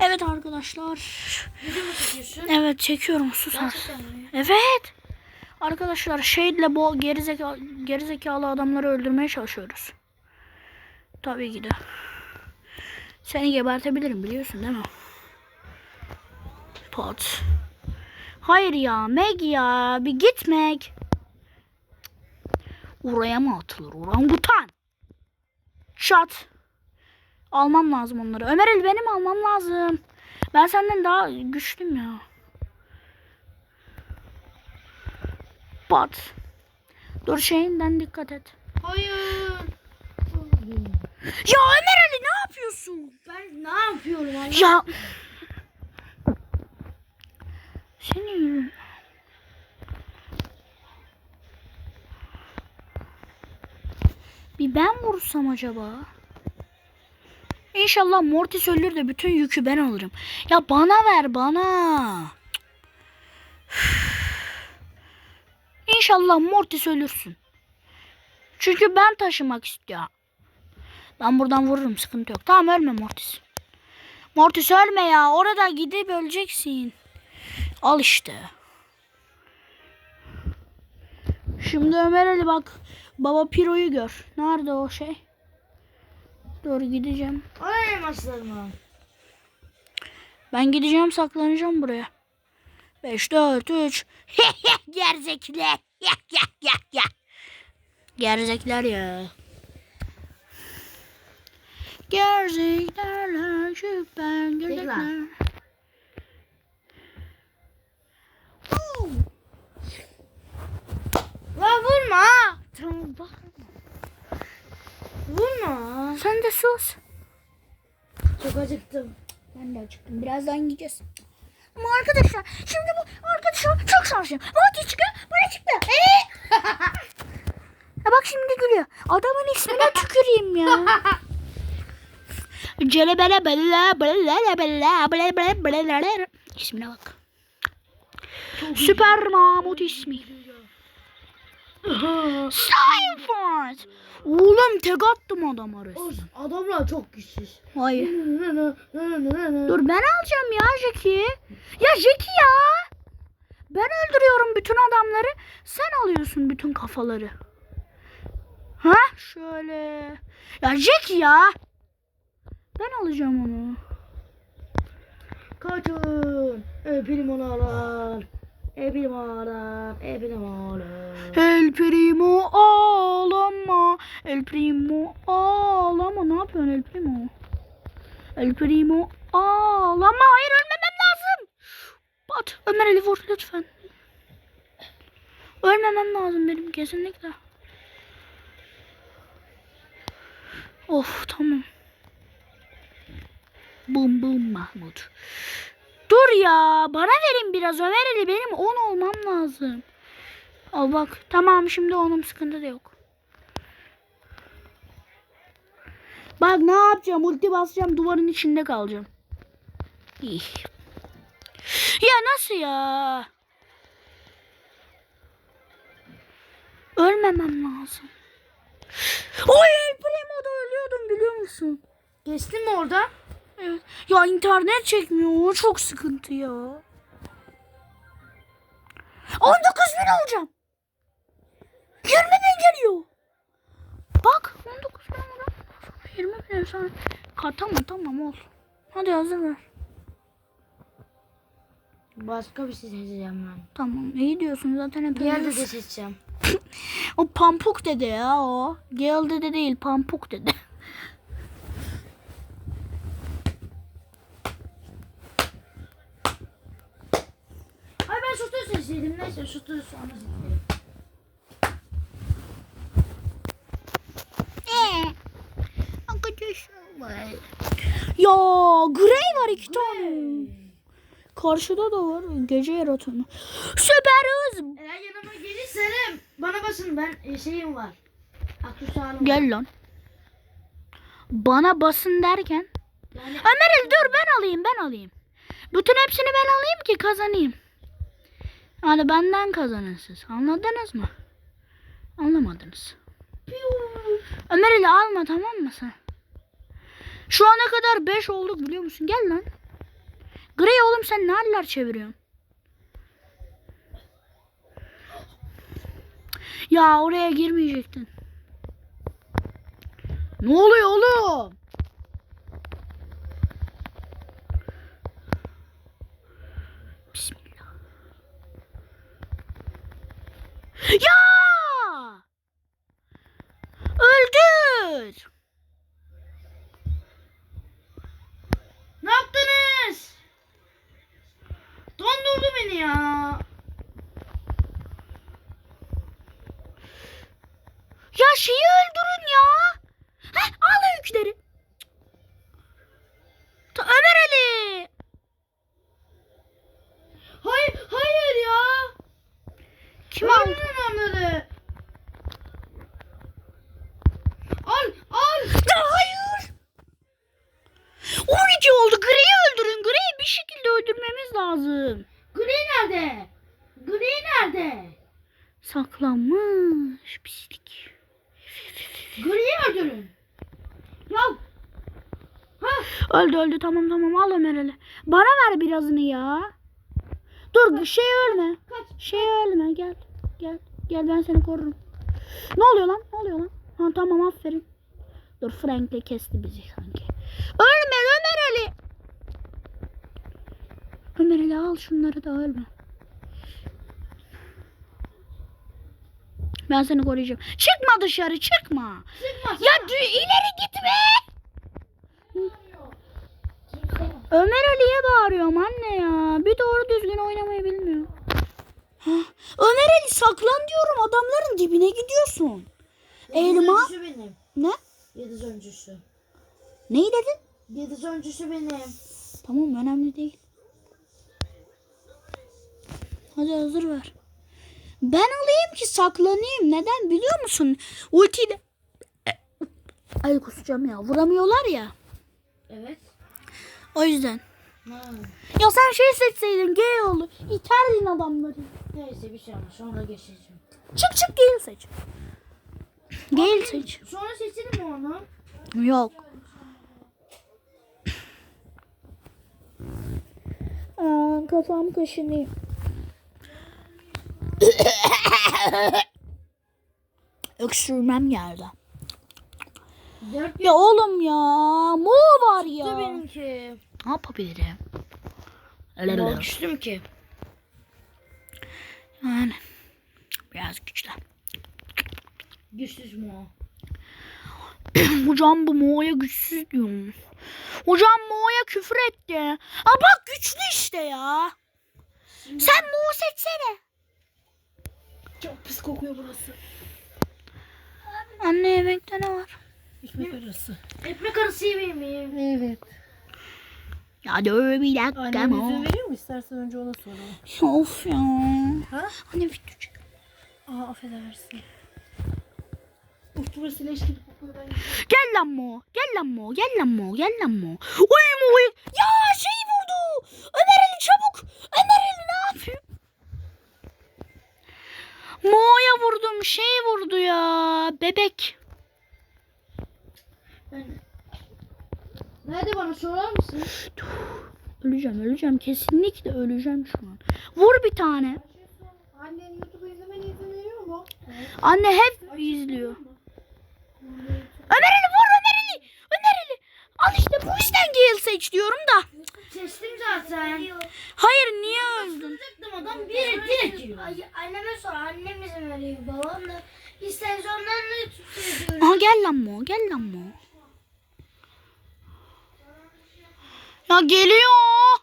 Evet arkadaşlar. Evet çekiyorum sus? Evet. Arkadaşlar Shade'le bu gerizekalı, gerizekalı adamları öldürmeye çalışıyoruz. Tabii ki de. Seni gebertebilirim biliyorsun değil mi? Pot. Hayır ya Meg ya bir git Meg. Oraya mı atılır orangutan? Şat. Almam lazım onları. Ömeril benim almam lazım. Ben senden daha güçlüyüm ya. Bat. Dur şeyinden dikkat et. Hayır. Ya Ömer Ali ne yapıyorsun? Ben ne yapıyorum Allah? Ya. Seni Bir ben vursam acaba? İnşallah Mortis ölür de bütün yükü ben alırım. Ya bana ver bana. İnşallah Mortis ölürsün. Çünkü ben taşımak istiyorum. Ben buradan vururum sıkıntı yok. Tamam ölme Mortis. Mortis ölme ya. Orada gidip öleceksin. Al işte. Şimdi Ömer Ali bak. Baba Piro'yu gör. Nerede o şey? Dur gideceğim. Ay elmaslarımı. Ben gideceğim saklanacağım buraya. 5, 4, 3. Gerizekler. Gerizekler ya. Gerizekler süper gerizekler. La vurma. Tamam bak. Vurma. Sen de sus. Çok acıktım. Ben de acıktım. Birazdan yiyeceğiz. Ama arkadaşlar şimdi bu arkadaşlar çok şanslıyım. Fatih çıkıyor. Bana çıktı. Ee? ha bak şimdi gülüyor. Adamın ismine tüküreyim ya. Celebele bella bella bella bella bella bella İsmine bak. Süper Mahmut ismi. Cypher. Oğlum tek attım adam arası. Adamlar çok güçsüz. Hayır. Dur ben alacağım ya Jack'i. Ya Jack'i ya. Ben öldürüyorum bütün adamları. Sen alıyorsun bütün kafaları. Ha? Şöyle. Ya Jack ya. Ben alacağım onu. Kaçın. Onu alar. Öpelim alar. Öpelim alar. El Primo ağlama. El Primo ağlama. Ne yapıyorsun El Primo? El Primo ağlama. Hayır ölmemem lazım. Bat. Ömer Ali vur lütfen. Ölmemem lazım benim kesinlikle. Of tamam. Bum bum Mahmut. Dur ya. Bana verin biraz Ömer Ali. Benim 10 olmam lazım. Al bak. Tamam şimdi onun sıkıntı da yok. Bak ne yapacağım? Ulti basacağım. Duvarın içinde kalacağım. İh. Ya nasıl ya? Ölmemem lazım. Oy Primo'da ölüyordum biliyor musun? Geçtin mi orada? Evet. Ya internet çekmiyor. Çok sıkıntı ya. 19 bin alacağım. 20 bin geliyor. Bak 19 bin. 20 bin sonra. Ka, tamam tamam ol. Hadi hazır ver. Başka bir şey seçeceğim ben. Tamam iyi diyorsun zaten hep öyle. de seçeceğim. O pampuk dede ya o. Gel dede değil pampuk dede. Ay ben şutu seçseydim. Neyse şutu sonra seçelim. Ya Grey var iki tane. Karşıda da var gece yaratanı. Süper hız. Eğer yanıma gelirsen bana basın ben e, şeyim var. Aksesuarım var. Gel lan. Bana basın derken. Yani Ömer'il dur ben alayım ben alayım. Bütün hepsini ben alayım ki kazanayım. Yani benden kazanın siz. Anladınız mı? Anlamadınız. Ömer'il alma tamam mı sen? Şu ana kadar 5 olduk biliyor musun? Gel lan. Gri oğlum sen ne haller çeviriyorsun? Ya oraya girmeyecektin. Ne oluyor oğlum? Bismillah. Ya! Öldür. Ne yaptınız? Dondurdu beni ya. Ya şeyi öldürün ya. Heh, al yükleri. Ta- Ömer Ali. Hayır, hayır ya. Kim aldı? Öldürün onları. Al, al. Ya hayır. 12 oldu. Gri'yi öldürün. Gri'yi bir şekilde öldürmemiz lazım. Gri nerede? Gri nerede? Saklanmış pislik. Gri'yi öldürün. Ya. Ha, Öldü öldü tamam tamam al Ömer Ali. Bana ver birazını ya. Dur şey ölme. Şey ölme gel. Gel. Gel ben seni korurum. Ne oluyor lan? Ne oluyor lan? Ha tamam aferin. Dur Frank'le kesti bizi sanki. Ölme Ömer Ali. Ömer Ali al şunları da ölme. Ben seni koruyacağım. Çıkma dışarı çıkma. Sıkma. Ya ileri gitme. Ömer Ali'ye bağırıyorum anne ya. Bir doğru düzgün oynamayı bilmiyor. Hah, Ömer Ali saklan diyorum adamların dibine gidiyorsun. Elma. Öncüsü benim. Ne? Yıldız öncüsü. Neyi dedin? Yıldız öncüsü benim. Tamam önemli değil. Hadi hazır ver. Ben alayım ki saklanayım. Neden biliyor musun? Ultiyle... Ay kusacağım ya. Vuramıyorlar ya. Evet. O yüzden. Ha. Ya sen şey seçseydin gay oldu. İterdin adamları. Neyse bir şey olmaz. Sonra geçeceğim. Çık çık Gale seç. Gale seç. Sonra seçelim mi onu? Yok. Aa, kafam kaşınıyor. Öksürmem geldi. Dört Ya oğlum ya. Mo var ya. yaptı benimki. Ne yapabilirim? Ama güçlüm ki. Yani biraz güçlen. Güçsüz o? Hocam bu Mo'ya güçsüz diyorum. Hocam Mo'ya küfür etti. Aa bak güçlü işte ya. Sen Mo seçsene. Çok pis kokuyor burası. Anne yemekte ne var? Ekmek arası. Ekmek arası yemeği miyim? Evet. Ya dur bir dakika Annem izin veriyor mu? İstersen önce ona soralım. Of ya. Ha? Anne video çek. Aa affedersin. Uf burası leş gibi kokuyor. Ben Gel lan Mo. Gel lan Mo. Gel lan Mo. Gel lan Mo. Oy Mo. Ya şey vurdu. Ömer Ali çabuk. Ömer Ali ne yapıyor? Mo'ya vurdum. Şey vurdu ya. Bebek. Nerede bana sorar mısın? Öleceğim öleceğim. Kesinlikle öleceğim şu an. Vur bir tane. Annen YouTube'u izlemene izin veriyor mu? Anne hep izliyor. Ömer Ali vur Ömer Ali. Ömer Ali. Al işte bu yüzden Gale seç diyorum da. Seçtim zaten. Hayır niye öldün? Öldürdüm adam bir direkt yiyor. Anneme sor. Annem izin veriyor. Babam da isterse onlarla tutuyor. Aha gel lan Mo. Gel lan Mo. Ya geliyor.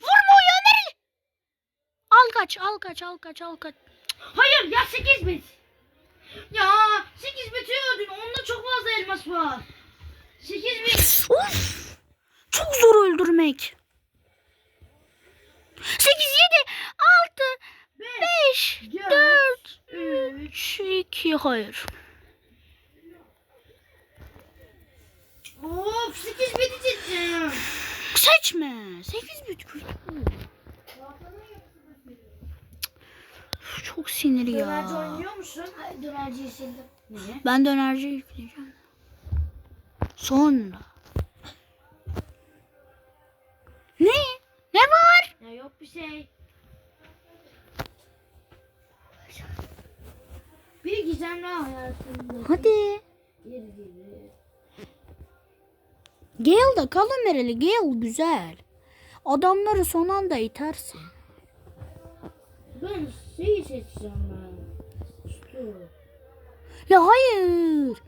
Vur Mo'yu Ömer. Al kaç al kaç al kaç al kaç. Hayır ya 8 bit. Ya 8 biti öldün. Onda çok fazla elmas var. 8 bit. Of. Çok zor öldürmek. 8, 7, 6, 5, 4, 3, 2, hayır. Of 8 biti seçtim. Seçme. 8 bit kötü. Çok sinir Dönerci ya. oynuyor musun? Ay, dönerciyi sildim. Niye? Ben dönerci yükleyeceğim. Sonra. Ne? Ne Yok bir şey. Bir gizemli hayatımda. Hadi. Gale da kal Ömer'li. Gale güzel. Adamları son anda itersin. Ben şeyi seçeceğim ben. Stu. Ya hayır.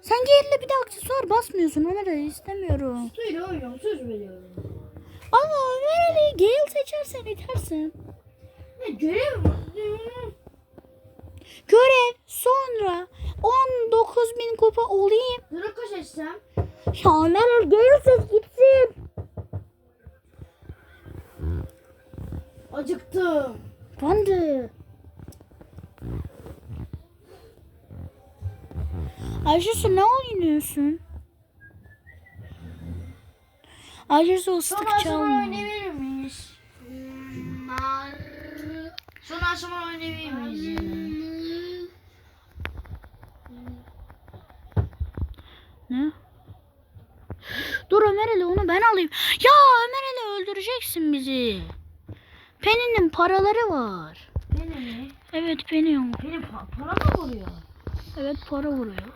Sen Gale'le bir de aksesuar basmıyorsun Ömer'e istemiyorum. Stu ile oynuyorum söz veriyorum. Ama Ömer'li Gale seçersen itersin. Ne görev? Görev sonra 19 bin kupa olayım. Draco seçsem. Ya Ömer'li Gale seç gitsin. Acıktım. Ben de. Ayşesu ne oynuyorsun? Ayşesu Son ıslık çalma. oynayabilir miyiz? Son aşama oynayabilir miyiz? Ne? Dur Ömer'le onu ben alayım. Ya Ömer'le öldüreceksin bizi. Penny'nin paraları var. Beni mi? Evet Penny. Benim pa- para mı vuruyor? Evet para vuruyor.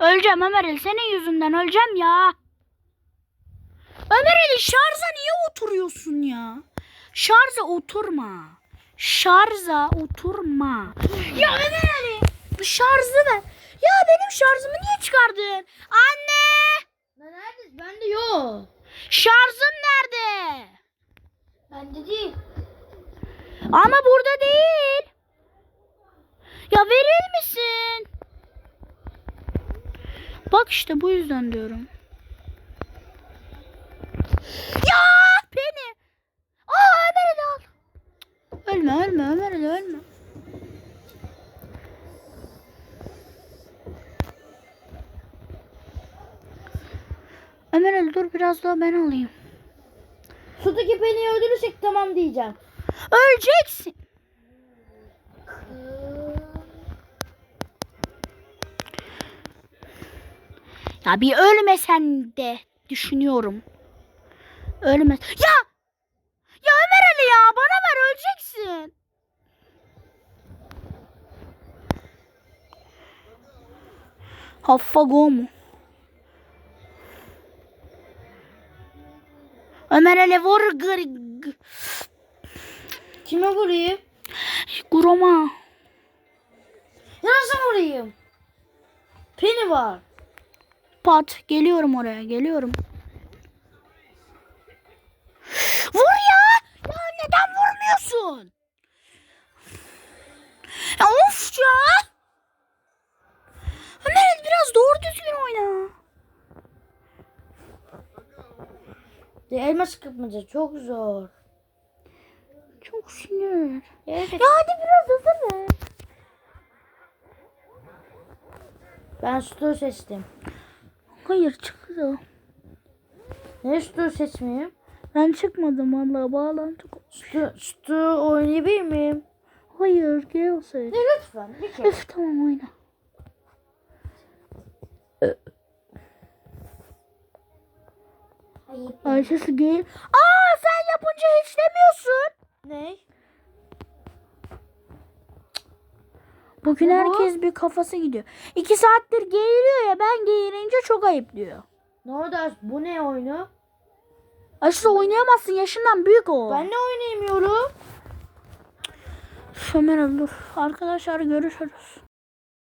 Öleceğim Ömer'il senin yüzünden öleceğim ya. Ömer'il şarja niye oturuyorsun ya? Şarja oturma. Şarja oturma. Ya Ömer'il şarjı ver. Ya benim şarjımı niye çıkardın? Anne! Lan neredesin? Bende yok. Şarjım nerede? Bende değil. Ama burada değil. Ya verir misin? Bak işte bu yüzden diyorum. Ya beni. Aa Ömer'i de al. Ölme ölme Ömer'i de ölme. Ömer Ali dur biraz daha ben alayım. Sudaki beni öldürürsek tamam diyeceğim. Öleceksin. Ya bir ölmesen de düşünüyorum. Ölmez. Ya! Ya Ömer Ali ya bana ver öleceksin. Haffa go mu? Ömer Ali vur. Kime vurayım? Guroma. Ya nasıl vurayım? Penny var. Pat geliyorum oraya geliyorum. Vur ya! Ya neden vurmuyorsun? Ya of ya! Ömer biraz doğru düzgün oyna. Elmas kapmaca çok zor. Çok sinir. Evet. Ya hadi biraz hızlı ver. Ben Stu seçtim. Hayır çıktı. Ne Stu seçmeyeyim? Ben çıkmadım vallahi bağlantı. Stu, Stu oynayabilir miyim? Hayır gel seç. Ne lütfen bir kere. Tamam oyna. Ayıp. Ayşe'si gel. Aa sen yapınca hiç demiyorsun. Ne? Bugün Ne bu? herkes bir kafası gidiyor. İki saattir geğiriyor ya ben geğirince çok ayıp diyor. Ne oldu? Bu ne oyunu? Aşırı oynayamazsın yaşından büyük o. Ben de oynayamıyorum. Ömer dur. Arkadaşlar görüşürüz.